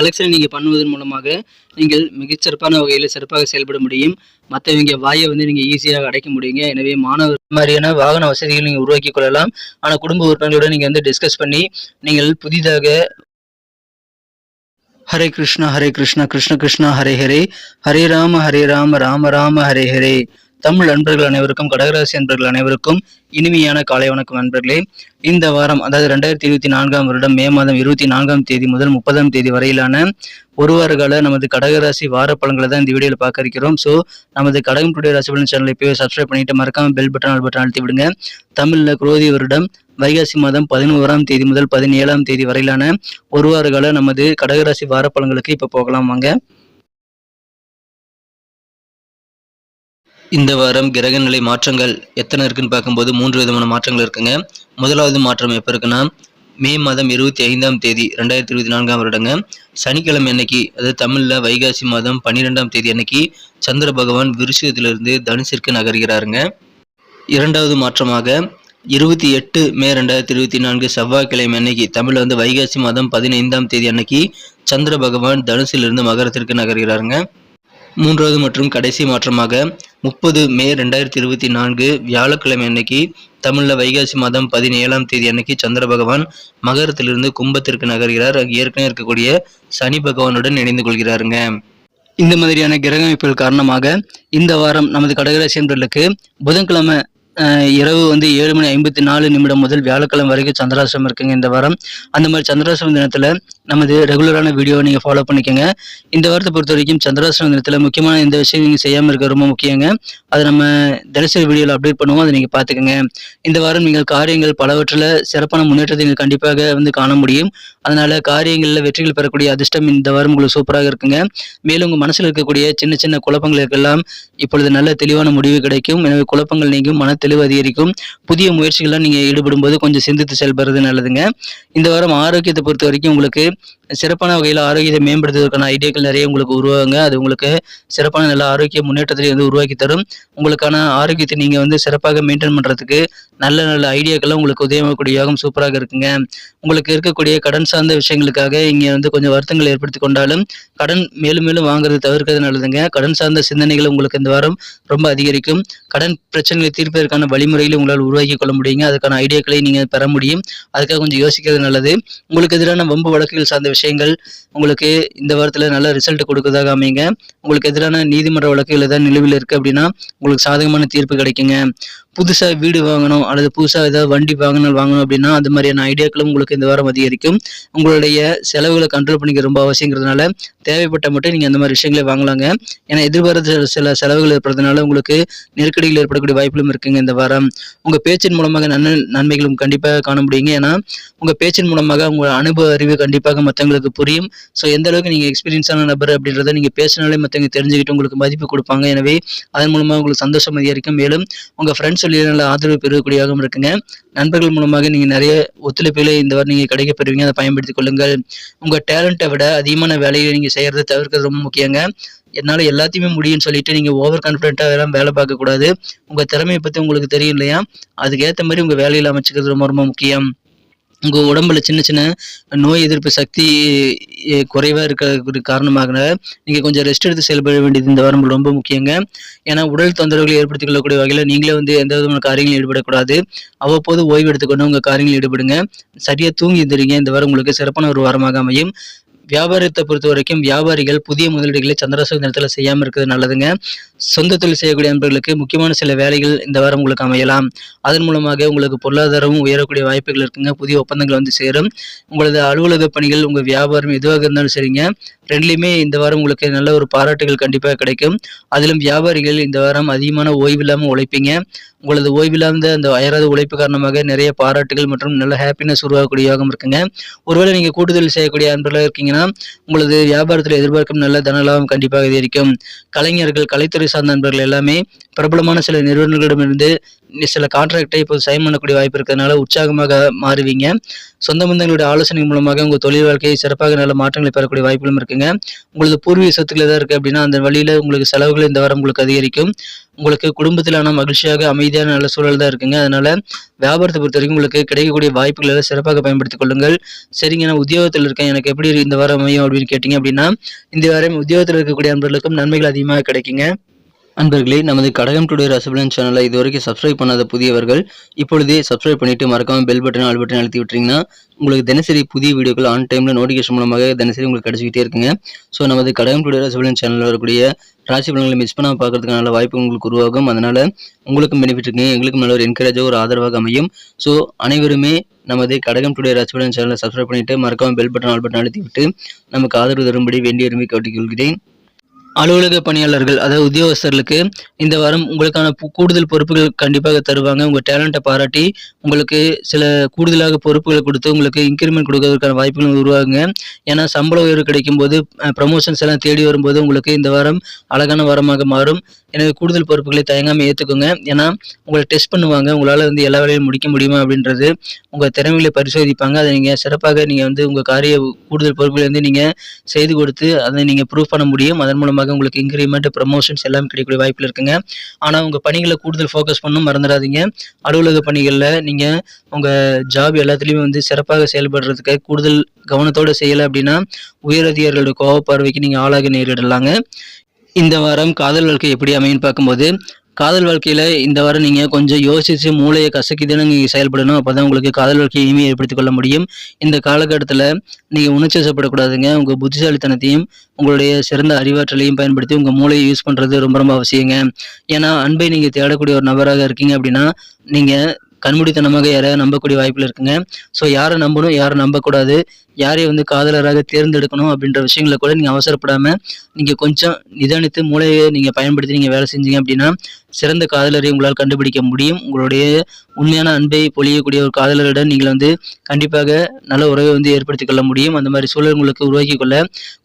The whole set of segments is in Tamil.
கலெக்ஷன் நீங்கள் பண்ணுவதன் மூலமாக நீங்கள் மிகச்சிறப்பான வகையில் சிறப்பாக செயல்பட முடியும். மற்றவங்க வாயை வந்து நீங்கள் ஈஸியாக அடைக்க முடியுங்க. எனவே மாணவர் மாதிரியான வாகன வசதிகள் நீங்கள் உருவாக்கி கொள்ளலாம். ஆனால் குடும்ப உறுப்பினர்களோடு நீங்கள் வந்து டிஸ்கஸ் பண்ணி நீங்கள் புதிதாக ஹரே கிருஷ்ணா ஹரே கிருஷ்ணா கிருஷ்ண கிருஷ்ணா ஹரே ஹரே. ஹரே ராம ஹரே ராம ராம ராம ஹரே ஹரே. தமிழ் நண்பர்கள் அனைவருக்கும் கடகராசி நண்பர்கள் அனைவருக்கும் இனிமையான காலை வணக்கம் நண்பர்களே இந்த வாரம் அதாவது ரெண்டாயிரத்தி இருபத்தி நான்காம் வருடம் மே மாதம் இருபத்தி நான்காம் தேதி முதல் முப்பதாம் தேதி வரையிலான ஒரு வார கால நமது கடகராசி வார பலன்களை தான் இந்த வீடியோவில் பார்க்க இருக்கிறோம். ஸோ நமது கடகம் டுடே ராசி பலன் சேனலை இப்போயே சப்ஸ்கிரைப் பண்ணிட்டு மறக்காம பெல் பட்டன் ஆல் பட்டன் அழுத்தி விடுங்க. தமிழில் குரோதி வருடம் வைகாசி மாதம் பதினோராம் தேதி முதல் பதினேழாம் தேதி வரையிலான ஒரு வார கால நமது கடகராசி வார பலன்களுக்கு இப்போ போகலாம் வாங்க. இந்த வாரம் கிரக நிலை மாற்றங்கள் எத்தனை இருக்குன்னு பார்க்கும்போது மூன்று விதமான மாற்றங்கள் இருக்குங்க. முதலாவது மாற்றம் எப்போ இருக்குன்னா மே மாதம் இருபத்தி ஐந்தாம் தேதி ரெண்டாயிரத்தி இருபத்தி நான்காம் வருடங்க. சனிக்கிழமை அன்னைக்கு அதாவது தமிழில் வைகாசி மாதம் பன்னிரெண்டாம் தேதி அன்னைக்கு சந்திர பகவான் விருஷத்திலிருந்து தனுசிற்கு நகர்கிறாருங்க. இரண்டாவது மாற்றமாக இருபத்தி எட்டு மே ரெண்டாயிரத்தி இருபத்தி நான்கு செவ்வாய்க்கிழமை அன்னைக்கு தமிழில் வந்து வைகாசி மாதம் பதினைந்தாம் தேதி அன்னைக்கு சந்திர பகவான் தனுசிலிருந்து மகரத்திற்கு நகர்கிறாருங்க. மூன்றாவது மற்றும் கடைசி மாற்றமாக முப்பது மே ரெண்டாயிரத்தி இருபத்தி நான்கு வியாழக்கிழமை அன்னைக்கு தமிழில் வைகாசி மாதம் பதினேழாம் தேதி அன்னைக்கு சந்திர பகவான் மகரத்திலிருந்து கும்பத்திற்கு நகர்கிறார். அங்கு ஏற்கனவே இருக்கக்கூடிய சனி பகவானுடன் இணைந்து கொள்கிறாருங்க. இந்த மாதிரியான கிரக அமைப்புகள் காரணமாக இந்த வாரம் நமது கடகராசி என்பவர்களுக்கு புதன்கிழமை இரவு வந்து ஏழு மணி ஐம்பத்தி நாலு நிமிடம் முதல் வியாழக்கிழமை வரைக்கும் சந்திராசிரமம் இருக்குங்க இந்த வாரம். அந்த மாதிரி சந்திராசிரம தினத்தில் நமது ரெகுலரான வீடியோவை நீங்கள் ஃபாலோ பண்ணிக்கோங்க. இந்த வாரத்தை பொறுத்த வரைக்கும் சந்திராசிரம தினத்தில் முக்கியமான இந்த விஷயம் நீங்கள் செய்யாமல் இருக்க ரொம்ப முக்கியங்க. அதை நம்ம தினசரி வீடியோவில் அப்டேட் பண்ணுவோம். அதை நீங்கள் பார்த்துக்கோங்க இந்த வாரம் நீங்கள் காரியங்கள் பலவற்றில் சிறப்பான முன்னேற்றத்தை நீங்கள் கண்டிப்பாக வந்து காண முடியும். அதனால் காரியங்களில் வெற்றிகள் பெறக்கூடிய அதிர்ஷ்டம் இந்த வாரம் உங்களுக்கு சூப்பராக இருக்குங்க. மேலும் உங்கள் மனசில் இருக்கக்கூடிய சின்ன சின்ன குழப்பங்களுக்கெல்லாம் இப்பொழுது நல்ல தெளிவான முடிவு கிடைக்கும். எனவே குழப்பங்கள் நீங்கும். மன தெளிவு அதிகரிக்கும். புதிய முயற்சிகள்லாம் நீங்கள் ஈடுபடும் போது கொஞ்சம் சிந்தித்து செயல்படுறது நல்லதுங்க. இந்த வாரம் ஆரோக்கியத்தை பொறுத்த வரைக்கும் உங்களுக்கு சிறப்பான வகையில் ஆரோக்கியத்தை மேம்படுத்துவதற்கான ஐடியாக்கள் நிறைய உங்களுக்கு உருவாங்க அது உங்களுக்கு சிறப்பான நல்ல ஆரோக்கிய முன்னேற்றத்தை வந்து உருவாக்கி தரும். உங்களுக்கான ஆரோக்கியத்தை நீங்கள் வந்து சிறப்பாக மெயின்டைன் பண்ணுறதுக்கு நல்ல நல்ல ஐடியாக்களும் உங்களுக்கு உதயமாகக்கூடிய யோகம் சூப்பராக இருக்குங்க. உங்களுக்கு இருக்கக்கூடிய கடன் சார்ந்த விஷயங்களுக்காக இங்கே வந்து கொஞ்சம் வருத்தங்கள் ஏற்படுத்தி கொண்டாலும் கடன் மேலும் மேலும் வாங்குறது தவிர்க்கிறது நல்லதுங்க. கடன் சார்ந்த சிந்தனைகள் உங்களுக்கு இந்த வாரம் ரொம்ப அதிகரிக்கும். கடன் பிரச்சனைகளை தீர்ப்பதற்கான வழிமுறைகளை உங்களால் உருவாக்கி கொள்ள முடியுங்க. அதுக்கான ஐடியாக்களை நீங்கள் பெற முடியும். அதுக்காக கொஞ்சம் யோசிக்கிறது நல்லது. உங்களுக்கு எதிரான வம்பு வழக்குகள் சார்ந்த விஷயம் விஷயங்கள் உங்களுக்கு இந்த வாரத்தில் நல்ல ரிசல்ட் கொடுக்கறதாக அமைங்க உங்களுக்கு எதிரான நீதிமன்ற வழக்குகள் ஏதாவது நிலுவையில் இருக்குது அப்படின்னா உங்களுக்கு சாதகமான தீர்ப்பு கிடைக்குங்க. புதுசாக வீடு வாங்கணும் அல்லது புதுசாக ஏதாவது வண்டி வாங்கணும் வாங்கணும் அப்படின்னா அந்த மாதிரியான ஐடியாக்களும் உங்களுக்கு இந்த வாரம் அதிகரிக்கும். உங்களுடைய செலவுகளை கண்ட்ரோல் பண்ணிக்க ரொம்ப அவசியங்கிறதுனால தேவைப்பட்ட மட்டும் நீங்கள் அந்த மாதிரி விஷயங்களே வாங்கலாங்க. ஏன்னா எதிர்பாராத சில செலவுகள் ஏற்படுறதுனால உங்களுக்கு நெருக்கடிகள் ஏற்படக்கூடிய வாய்ப்புகளும் இருக்குங்க இந்த வாரம். உங்கள் பேச்சின் மூலமாக நன்மை நன்மைகளும் கண்டிப்பாக காண முடியுங்க. ஏன்னா உங்கள் பேச்சின் மூலமாக உங்கள் அனுபவ அறிவு கண்டிப்பாக மற்றவங்களுக்கு புரியும். ஸோ எந்த அளவுக்கு நீங்கள் எக்ஸ்பீரியன்ஸான நபர் அப்படின்றத நீங்கள் பேசினாலே மற்றவங்க தெரிஞ்சுக்கிட்டு உங்களுக்கு மதிப்பு கொடுப்பாங்க. எனவே அதன் மூலமாக உங்களுக்கு சந்தோஷம் அதிகரிக்கும். மேலும் உங்கள் ஃப்ரெண்ட்ஸ் சொல்லி நல்ல ஆதரவு பெறக்கூடியதாகவும் இருக்குங்க. நண்பர்கள் மூலமாக நீங்கள் நிறைய ஒத்துழைப்புகளை இந்த வாரம் நீங்கள் கிடைக்க பெறுவீங்க. அதை பயன்படுத்திக் கொள்ளுங்கள். உங்கள் டேலண்ட்டை விட அதிகமான வேலையை நீங்கள் செய்கிறத தவிர்க்கிறது ரொம்ப முக்கியங்க. என்னால் எல்லாத்தையுமே முடியும்னு சொல்லிட்டு நீங்கள் ஓவர் கான்ஃபிடென்ட்டாக எல்லாம் வேலை பார்க்கக்கூடாது உங்கள் திறமையை பற்றி உங்களுக்கு தெரியும் இல்லையா? அதுக்கேற்ற மாதிரி உங்கள் வேலையில் அமைச்சிக்கிறது ரொம்ப ரொம்ப முக்கியம். உங்கள் உடம்புல சின்ன சின்ன நோய் எதிர்ப்பு சக்தி குறைவாக இருக்கிற காரணமாக நீங்கள் கொஞ்சம் ரெஸ்ட் எடுத்து செயல்பட வேண்டியது இந்த வாரம் ரொம்ப முக்கியங்க. ஏன்னா உடல் தொந்தரவுகளை ஏற்படுத்திக் கொள்ளக்கூடிய வகையில் நீங்களே வந்து எந்த விதமான காரியங்களும் ஈடுபடக்கூடாது. அவ்வப்போது ஓய்வு எடுத்துக்கொண்டு உங்கள் காரியங்களில் ஈடுபடுங்க. சரியாக தூங்கி இருந்துறீங்க இந்த வாரம் உங்களுக்கு சிறப்பான ஒரு வாரமாக அமையும். வியாபாரத்தை பொறுத்த வரைக்கும் வியாபாரிகள் புதிய முதலீடுகளை சந்திராசு நேரத்தில் செய்யாமல் இருக்கிறது நல்லதுங்க. சொந்த தொழில் செய்யக்கூடிய நண்பர்களுக்கு முக்கியமான சில வேலைகள் இந்த வாரம் உங்களுக்கு அமையலாம். அதன் மூலமாக உங்களுக்கு பொருளாதாரமும் உயரக்கூடிய வாய்ப்புகள் இருக்குங்க. புதிய ஒப்பந்தங்கள் வந்து சேரும். உங்களது அலுவலக பணிகள் உங்கள் வியாபாரம் எதுவாக இருந்தாலும் சரிங்க. ரெண்டுலையுமே இந்த வாரம் உங்களுக்கு நல்ல ஒரு பாராட்டுகள் கண்டிப்பாக கிடைக்கும். அதிலும் வியாபாரிகள் இந்த வாரம் அதிகமான ஓய்வு இல்லாமல் உழைப்பீங்க. உங்களது ஓய்வில்லாத அந்த அயராத உழைப்பு காரணமாக நிறைய பாராட்டுகள் மற்றும் நல்ல ஹாப்பினஸ் உருவாகக்கூடிய யோகம் இருக்குங்க. ஒருவேளை நீங்கள் கூட்டுதல் செய்யக்கூடிய அன்பர்களாக இருக்கீங்கன்னா உங்களது வியாபாரத்தில் எதிர்பார்க்கும் நல்ல தன லாபம் கண்டிப்பாக அதிகரிக்கும். கலைஞர்கள் கலைத்துறை சார்ந்த நண்பர்கள் எல்லாமே பிரபலமான சில நிறுவனங்களிடமிருந்து சில கான்ட்ராக்டை இப்போ சைன் பண்ணக்கூடிய வாய்ப்பு இருக்கிறதுனால உற்சாகமாக மாறுவீங்க. சொந்த பந்தங்களுடைய ஆலோசனை மூலமாக உங்கள் தொழில் வாழ்க்கையை சிறப்பாக நல்ல மாற்றங்களை பெறக்கூடிய வாய்ப்புகளும் இருக்குங்க. உங்களது பூர்வீக சொத்துக்கள் எதாவது இருக்குது அப்படின்னா அந்த வழியில் உங்களுக்கு செலவுகள் இந்த வாரம் உங்களுக்கு அதிகரிக்கும். உங்களுக்கு குடும்பத்திலான மகிழ்ச்சியாக அமைதியான நல்ல சூழல் தான் இருக்குங்க. அதனால் வியாபாரத்தை பொறுத்த வரைக்கும் உங்களுக்கு கிடைக்கக்கூடிய வாய்ப்புகளை எல்லாம் சிறப்பாக பயன்படுத்திக் கொள்ளுங்கள். சரிங்க நான் உத்தியோகத்தில் இருக்கேன். எனக்கு எப்படி இந்த வாரம் அமையும் அப்படின்னு கேட்டிங்க அப்படின்னா இந்த வாரம் உத்தியோகத்தில் இருக்கக்கூடிய அன்பர்களுக்கும் நன்மைகள் அதிகமாக கிடைக்குங்க. அன்பர்களே நமது கடகம் டுடே ரசபலன் சேனலை இதுவரைக்கும் சப்ஸ்கிரைப் பண்ணாத புதியவர்கள் இப்பொழுதே சப்ஸ்கிரைப் பண்ணிட்டு மறக்காம பெல் பட்டன் ஆல் பட்டன் அழுத்தி விட்டுறீங்கன்னா உங்களுக்கு தினசரி புதிய வீடியோக்கள் ஆன் டைமில் நோட்டிஃபிகேஷன் மூலமாக தினசரி உங்களுக்கு கிடைச்சிக்கிட்டே இருக்குங்க. ஸோ நமது கடகம் டுடே ரசபலன் சேனலில் வரக்கூடிய ராசி பலன்களை மிஸ் பண்ணாம பார்க்குறதுக்கான வாய்ப்பு உங்களுக்கு உருவாகும். அதனால் உங்களுக்கும் பெனிஃபிட் இருக்குங்க எங்களுக்கும் நல்ல ஒரு என்கரேஜாக ஒரு ஆதரவாக அமையும். ஸோ அனைவருமே நமது கடகம் டுடே ராசிபலன் சேனலை சப்ஸ்கிரைப் பண்ணிட்டு மறக்காமல் பெல் பட்டன் ஆல் பட்டன் அழுத்தி விட்டு நமக்கு ஆதரவு தரும்படி வேண்டிய விரும்பி கேட்டுக்கொள்கிறேன். அலுவலக பணியாளர்கள் அதாவது உத்தியோகஸ்தர்களுக்கு இந்த வாரம் உங்களுக்கான கூடுதல் பொறுப்புகள் கண்டிப்பாக தருவாங்க. உங்கள் டேலண்ட்டை பாராட்டி உங்களுக்கு சில கூடுதலாக பொறுப்புகளை கொடுத்து உங்களுக்கு இன்க்ரிமெண்ட் கொடுக்கறதுக்கான வாய்ப்புகள் உருவாகுங்க. ஏன்னா சம்பள உயர்வு கிடைக்கும் போது ப்ரமோஷன்ஸ் எல்லாம் தேடி வரும்போது உங்களுக்கு இந்த வாரம் அழகான வாரமாக மாறும். எனவே கூடுதல் பொறுப்புகளை தயங்காமல் ஏற்றுக்கோங்க ஏன்னா உங்களை டெஸ்ட் பண்ணுவாங்க. உங்களால் வந்து எல்லா வேலையும் முடிக்க முடியுமா அப்படின்றது உங்கள் திறமைகளை பரிசோதிப்பாங்க. அதை நீங்கள் சிறப்பாக நீங்கள் வந்து உங்கள் காரிய கூடுதல் பொறுப்புகளை வந்து நீங்கள் செய்து கொடுத்து அதை நீங்கள் ப்ரூவ் பண்ண முடியும். அதன் மூலமாக உங்களுக்கு இன்க்ரிமெண்ட் ப்ரமோஷன்ஸ் எல்லாம் கிடைக்கக்கூடிய வாய்ப்பில் இருக்குங்க. ஆனால் உங்கள் பணிகளை கூடுதல் ஃபோக்கஸ் பண்ணும் மறந்துடாதீங்க. அலுவலக பணிகளில் நீங்கள் உங்கள் ஜாப் எல்லாத்துலேயுமே வந்து சிறப்பாக செயல்படுறதுக்கு கூடுதல் கவனத்தோடு செய்யலை அப்படின்னா உயரதிகாரிகளோட கோவ பார்வைக்கு நீங்கள் ஆளாக நேரிடலாங்க. இந்த வாரம் காதல் வாழ்க்கை எப்படி அமையும்னு பார்க்கும்போது காதல் வாழ்க்கையில் இந்த வாரம் நீங்கள் கொஞ்சம் யோசித்து மூளையை கசக்கி தானே நீங்கள் செயல்படணும். அப்போ தான் உங்களுக்கு காதல் வாழ்க்கையை இனிமே ஏற்படுத்திக் கொள்ள முடியும். இந்த காலகட்டத்தில் நீங்கள் உணர்ச்சிசப்படக்கூடாதுங்க உங்கள் புத்திசாலித்தனத்தையும் உங்களுடைய சிறந்த அறிவாற்றலையும் பயன்படுத்தி உங்கள் மூளையை யூஸ் பண்ணுறது ரொம்ப ரொம்ப அவசியங்க. ஏன்னா அன்பை நீங்கள் தேடக்கூடிய ஒரு நபராக இருக்கீங்க அப்படின்னா நீங்கள் கண்மூடித்தனமாக யாரையாவது நம்பக்கூடிய வாய்ப்பில் இருக்குங்க. ஸோ யாரை நம்பணும் யாரை நம்பக்கூடாது யாரை வந்து காதலராக தேர்ந்தெடுக்கணும் அப்படின்ற விஷயங்களை கூட நீங்கள் அவசரப்படாமல் நீங்கள் கொஞ்சம் நிதானித்து மூளையை நீங்கள் பயன்படுத்தி நீங்கள் வேலை செஞ்சீங்க அப்படின்னா சிறந்த காதலரை உங்களால் கண்டுபிடிக்க முடியும். உங்களுடைய உண்மையான அன்பை பொழியக்கூடிய ஒரு காதலருடன் நீங்கள் வந்து கண்டிப்பாக நல்ல உறவை வந்து ஏற்படுத்தி கொள்ள முடியும். அந்த மாதிரி சூழல் உங்களுக்கு உருவாக்கி கொள்ள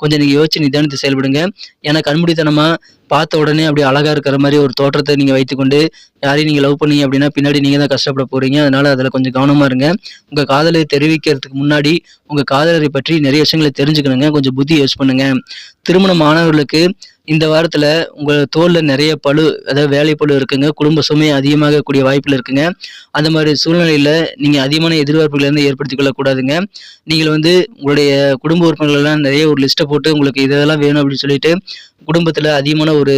கொஞ்சம் நீங்கள் யோசிச்சு நிதானித்து செயல்படுங்க. ஏன்னா கண்மூடித்தனமாக பார்த்த உடனே அப்படியே அழகாக இருக்கிற மாதிரி ஒரு தோற்றத்தை நீங்கள் வைத்துக்கொண்டு யாரையும் நீங்கள் லவ் பண்ணீங்க அப்படின்னா பின்னாடி நீங்கள் தான் கஷ்டப்பட போகிறீங்க அதனால் அதில் கொஞ்சம் கவனமாக இருங்க. உங்கள் காதலை தெரிவிக்கிறதுக்கு முன்னாடி உங்கள் காதலரை பற்றி நிறைய விஷயங்களை தெரிஞ்சுக்கணுங்க. கொஞ்சம் புத்தி யூஸ் பண்ணுங்க. திருமணம் ஆனவர்களுக்கு இந்த வாரத்தில் உங்கள் தோலில் நிறைய பளு அதாவது வேலை பளு இருக்குங்க. குடும்ப சுமை அதிகமாக கூடிய வாய்ப்பில் இருக்குங்க. அந்த மாதிரி சூழ்நிலையில் நீங்கள் அதிகமான எதிர்பார்ப்புகளை வந்து ஏற்படுத்திக் கொள்ளக்கூடாதுங்க. நீங்கள் வந்து உங்களுடைய குடும்ப உறுப்பினர்கள் எல்லாம் நிறைய ஒரு லிஸ்ட்டை போட்டு உங்களுக்கு இதெல்லாம் வேணும் அப்படின்னு சொல்லிட்டு குடும்பத்தில் அதிகமான ஒரு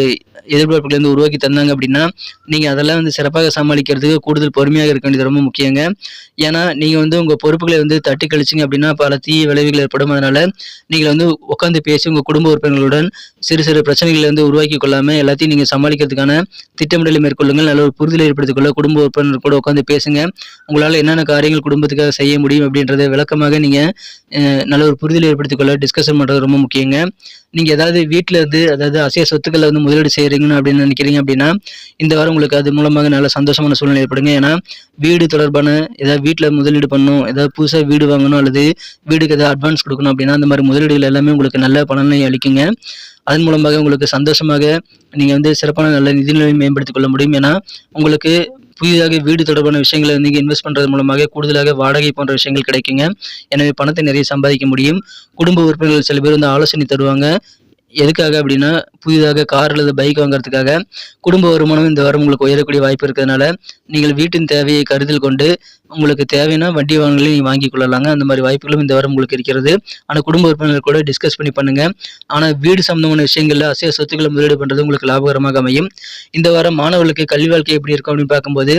எதிர்பார்ப்புகளை வந்து உருவாக்கி தந்தாங்க அப்படின்னா நீங்கள் அதெல்லாம் வந்து சிறப்பாக சமாளிக்கிறதுக்கு கூடுதல் பொறுமையாக இருக்க வேண்டியது ரொம்ப முக்கியங்க. ஏன்னா நீங்கள் வந்து உங்கள் பொறுப்புகளை வந்து தட்டி கழிச்சிங்க அப்படின்னா பல தீய விளைவுகள் ஏற்படும். அதனால நீங்கள் வந்து உட்காந்து பேசி உங்கள் குடும்ப உறுப்பினர்களுடன் சிறு சிறு பிரச்சனைகளை வந்து உருவாக்கி கொள்ளாமல் எல்லாத்தையும் நீங்கள் சமாளிக்கிறதுக்கான திட்டமிடலை மேற்கொள்ளுங்கள். நல்ல ஒரு புரிதலை ஏற்படுத்திக் கொள்ள குடும்ப உறுப்பினர் கூட உட்காந்து பேசுங்க. உங்களால் என்னென்ன காரியங்கள் குடும்பத்துக்காக செய்ய முடியும் அப்படின்றத விளக்கமாக நீங்கள் நல்ல ஒரு புரிதலை ஏற்படுத்திக் கொள்ள டிஸ்கஷன் பண்ணுறது ரொம்ப முக்கியங்க. நீங்கள் ஏதாவது வீட்டில் இருந்து அதாவது அசைய சொத்துக்களை வந்து முதலீடு செய்கிறீங்கன்னு அப்படின்னு நினைக்கிறீங்க அப்படின்னா இந்த வாரம் உங்களுக்கு அது மூலமாக நல்ல சந்தோஷமான சூழ்நிலை ஏற்படுங்க. ஏன்னா வீடு தொடர்பான ஏதாவது வீட்டில் முதலீடு பண்ணணும் ஏதாவது புதுசாக வீடு வாங்கணும் அல்லது வீடுக்கு ஏதாவது அட்வான்ஸ் கொடுக்கணும் அப்படின்னா அந்த மாதிரி முதலீடுகள் எல்லாமே உங்களுக்கு நல்ல பலனை அளிக்குங்க. அதன் மூலமாக உங்களுக்கு சந்தோஷமாக நீங்கள் வந்து சிறப்பான நல்ல நிதிநிலையை மேம்படுத்திக் கொள்ள முடியும். ஏன்னா உங்களுக்கு புதிதாக வீடு தொடர்பான விஷயங்களை நீங்கள் இன்வெஸ்ட் பண்ணுறது மூலமாக கூடுதலாக வாடகை போன்ற விஷயங்கள் கிடைக்குங்க. எனவே பணத்தை நிறைய சம்பாதிக்க முடியும். குடும்ப உறுப்பினர்கள் சில பேர் வந்து ஆலோசனை தருவாங்க. எதுக்காக அப்படின்னா புதிதாக கார் அல்லது பைக் வாங்குறதுக்காக குடும்ப வருமானம் இந்த வாரம் உங்களுக்கு உயரக்கூடிய வாய்ப்பு இருக்கிறதுனால நீங்கள் வீட்டின் தேவையை கருத்தில் கொண்டு உங்களுக்கு தேவையான வண்டி வாகனங்களை நீங்கள் வாங்கி கொள்ளலாங்க. அந்த மாதிரி வாய்ப்புகளும் இந்த வாரம் உங்களுக்கு இருக்கிறது. ஆனால் குடும்ப உறுப்பினர்கள் கூட டிஸ்கஸ் பண்ணி பண்ணுங்க. ஆனால் வீடு சம்பந்தமான விஷயங்களில் அசைய சொத்துக்களை முதலீடு பண்ணுறது உங்களுக்கு லாபகரமாக அமையும். இந்த வாரம் மாணவர்களுக்கு கல்வி வாழ்க்கை எப்படி இருக்கும் அப்படின்னு பார்க்கும்போது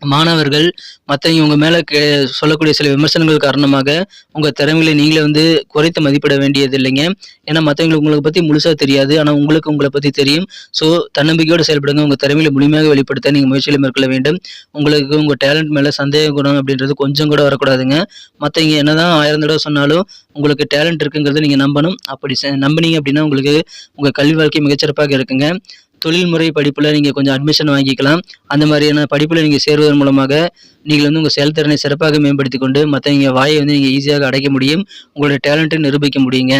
மாணவர்கள் மற்றவங்க உங்கள் மேலே கே சொல்லக்கூடிய சில விமர்சனங்கள் காரணமாக உங்கள் திறமைகளை நீங்களே வந்து குறைத்து மதிப்பிட வேண்டியது இல்லைங்க. ஏன்னா மற்றவங்களுக்கு உங்களை பற்றி முழுசாக தெரியாது. ஆனால் உங்களுக்கு உங்களை பற்றி தெரியும். ஸோ தன்னம்பிக்கையோடு செயல்படுங்க. உங்கள் திறமைகளை முழுமையாக வெளிப்படுத்த நீங்கள் முயற்சியில் மேற்கொள்ள வேண்டும். உங்களுக்கு உங்கள் டேலண்ட் மேலே சந்தேகம் குணம் அப்படின்றது கொஞ்சம் கூட வரக்கூடாதுங்க. மற்றவங்க என்னதான் ஆயிரம் தடவை சொன்னாலும் உங்களுக்கு டேலண்ட் இருக்குங்கிறத நீங்கள் நம்பணும். அப்படி செ- நம்புனீங்க அப்படின்னா உங்களுக்கு உங்கள் கல்வி வாழ்க்கை மிகச்சிறப்பாக இருக்குங்க. தொழில்முறை படிப்பில் நீங்கள் கொஞ்சம் அட்மிஷன் வாங்கிக்கலாம். அந்த மாதிரியான படிப்பில் நீங்கள் சேருவதன் மூலமாக நீங்கள் வந்து உங்கள் செயல்திறனை சிறப்பாக மேம்படுத்தி கொண்டு மற்றவங்க வாயை வந்து நீங்கள் ஈஸியாக அடைக்க முடியும். உங்களுடைய டேலண்ட்டை நிரூபிக்க முடியுங்க.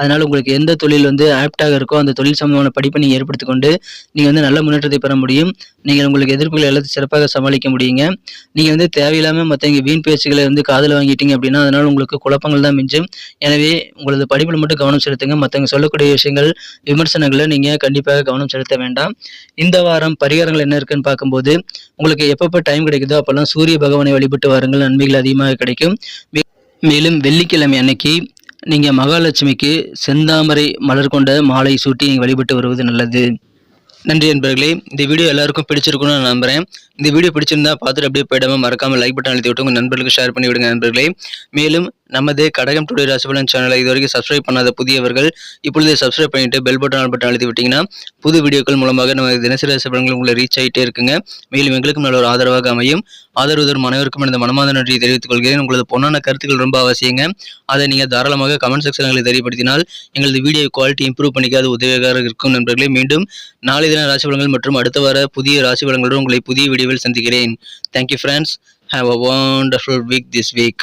அதனால் உங்களுக்கு எந்த தொழில் வந்து ஆப்டாக இருக்கோ அந்த தொழில் சம்பந்தமான படிப்பை நீங்கள் ஏற்படுத்தி கொண்டு நீங்கள் வந்து நல்ல முன்னேற்றத்தை பெற முடியும். நீங்கள் உங்களுக்கு எதிர்ப்புகளை எல்லாத்தையும் சிறப்பாக சமாளிக்க முடியுங்க. நீங்கள் வந்து தேவையில்லாமல் மற்றவங்க வீண் பேச்சுகளை வந்து காதில் வாங்கிட்டீங்க அப்படின்னா அதனால் உங்களுக்கு குழப்பங்கள் தான் மிஞ்சும். எனவே உங்களது படிப்பில் மட்டும் கவனம் செலுத்துங்க. மற்றவங்க சொல்லக்கூடிய விஷயங்கள் விமர்சனங்களை நீங்கள் கண்டிப்பாக கவனம் செலுத்த வேண்டும். இந்த வாரம் பரிகாரங்கள் என்ன இருக்குன்னு பார்க்கும்போது உங்களுக்கு எப்பப்போ டைம் கிடைக்குதோ அப்போல்லாம் சூரிய பகவானை வழிபட்டு வாருங்கள். நன்மைகள் அதிகமாக கிடைக்கும். மேலும் வெள்ளிக்கிழமை அன்னைக்கு நீங்கள் மகாலட்சுமிக்கு செந்தாமரை மலர் கொண்ட மாலை சூட்டி நீங்கள் வழிபட்டு வருவது நல்லது. நன்றி நண்பர்களே இந்த வீடியோ எல்லாருக்கும் பிடிச்சிருக்கும்னு நான் நம்புறேன். இந்த வீடியோ பிடிச்சிருந்தா பார்த்துட்டு அப்படியே போயிடாம மறக்காமல் லைக் பட்டன் அழுத்தி விட்டு உங்கள் நண்பர்களுக்கு ஷேர் பண்ணி விடுங்க நண்பர்களே. மேலும் நமது கடகம் டுடே ராசிபலன் சேனலை இது வரைக்கும் சப்ஸ்கிரைப் பண்ணாத புதியவர்கள் இப்பொழுதே சப்ஸ்கிரைப் பண்ணிட்டு பெல் பட்டன் ஆல் பட்டன் அழுத்தி விட்டீங்கன்னா புது வீடியோக்கள் மூலமாக நம்ம தினசரி ராசிபலன்கள் உங்களை ரீச் ஆகிட்டே இருக்குங்க. மேலும் எங்களுக்கும் நல்ல ஒரு ஆதரவாக அமையும். ஆதரவு தரும் அனைவருக்கும் எனது மனமார்ந்த நன்றியை தெரிவித்துக் கொள்கிறேன். உங்களது பொன்னான கருத்துக்கள் ரொம்ப அவசியங்க. அதை நீங்கள் தாராளமாக கமெண்ட் செக்ஷன்களை தெரியப்படுத்தினால் எங்களது வீடியோ குவாலிட்டி இம்ப்ரூவ் பண்ணிக்காத உதவியாக இருக்கும் நண்பர்களே. மீண்டும் நாளை தின ராசி பலன்கள் மற்றும் அடுத்த வார புதிய ராசி பலன்களுடன் உங்களை புதிய வீடியோவில் சந்திக்கிறேன். Thank you friends have a wonderful week this week